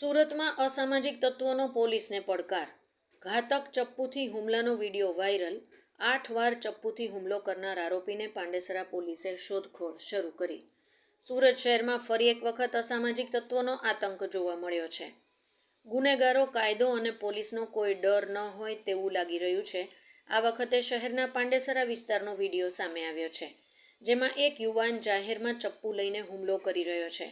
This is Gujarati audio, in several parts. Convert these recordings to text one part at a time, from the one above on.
સુરતમાં અસામાજિક તત્વોનો પોલીસને પડકાર. ઘાતક ચપ્પુથી હુમલાનો વીડિયો વાયરલ. આઠ વાર ચપ્પુથી હુમલો કરનાર આરોપીને પાંડેસરા પોલીસે શોધખોળ શરૂ કરી. સુરત શહેરમાં ફરી એક વખત અસામાજિક તત્વોનો આતંક જોવા મળ્યો છે. ગુનેગારો, કાયદો અને પોલીસનો કોઈ ડર ન હોય તેવું લાગી રહ્યું છે. આ વખતે શહેરના પાંડેસરા વિસ્તારનો વીડિયો સામે આવ્યો છે, જેમાં એક યુવાન જાહેરમાં ચપ્પુ લઈને હુમલો કરી રહ્યો છે.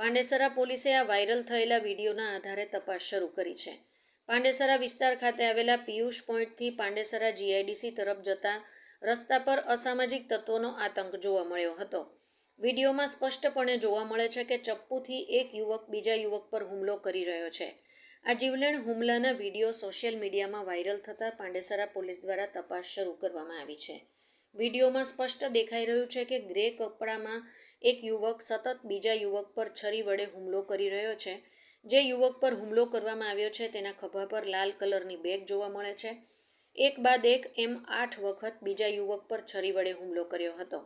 પાંડેસરા પોલીસે આ વાયરલ થયેલા વિડીયોના આધારે તપાસ શરૂ કરી છે. પાંડેસરા વિસ્તાર ખાતે આવેલા પિયુષ પોઈન્ટથી પાંડેસરા જીઆઈડીસી તરફ જતા રસ્તા પર અસામાજિક તત્વોનો આતંક જોવા મળ્યો હતો. વિડીયોમાં સ્પષ્ટપણે જોવા મળે છે કે ચપ્પુથી એક યુવક બીજા યુવક પર હુમલો કરી રહ્યો છે. આ જીવલેણ હુમલાના વીડિયો સોશિયલ મીડિયામાં વાયરલ થતાં પાંડેસરા પોલીસ દ્વારા તપાસ શરૂ કરવામાં આવી છે. વિડીયોમાં સ્પષ્ટ દેખાઈ રહ્યું છે કે ગ્રે કપડામાં એક યુવક સતત બીજા યુવક પર છરી વડે હુમલો કરી રહ્યો છે. જે યુવક પર હુમલો કરવામાં આવ્યો છે તેના ખભા પર લાલ કલરની બેગ જોવા મળે છે. એક બાદ એક એમ આઠ વખત બીજા યુવક પર છરી વડે હુમલો કર્યો હતો.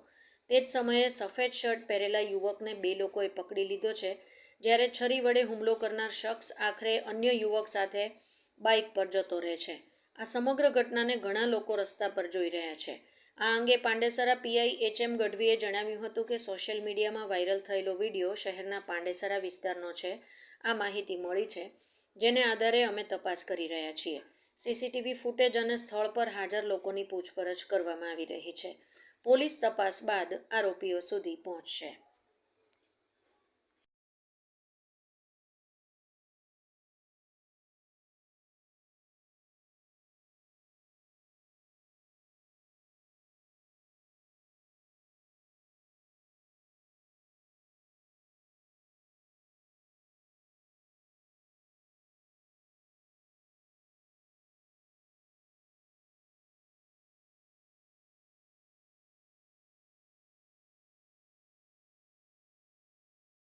તે જ સમયે સફેદ શર્ટ પહેરેલા યુવકને બે લોકોએ પકડી લીધો છે. જ્યારે છરી વડે હુમલો કરનાર શખ્સ આખરે અન્ય યુવક સાથે બાઇક પર જતો રહે છે. આ સમગ્ર ઘટનાને ઘણા લોકો રસ્તા પર જોઈ રહ્યા છે. આ અંગે પાંડેસરા પીઆઈ એચ એમ ગઢવીએ જણાવ્યું હતું કે સોશિયલ મીડિયામાં વાયરલ થયેલો વીડિયો શહેરના પાંડેસરા વિસ્તારનો છે. આ માહિતી મળી છે, જેને આધારે અમે તપાસ કરી રહ્યા છીએ. સીસીટીવી ફૂટેજ અને સ્થળ પર હાજર લોકોની પૂછપરછ કરવામાં આવી રહી છે. પોલીસ તપાસ બાદ આરોપીઓ સુધી પહોંચશે.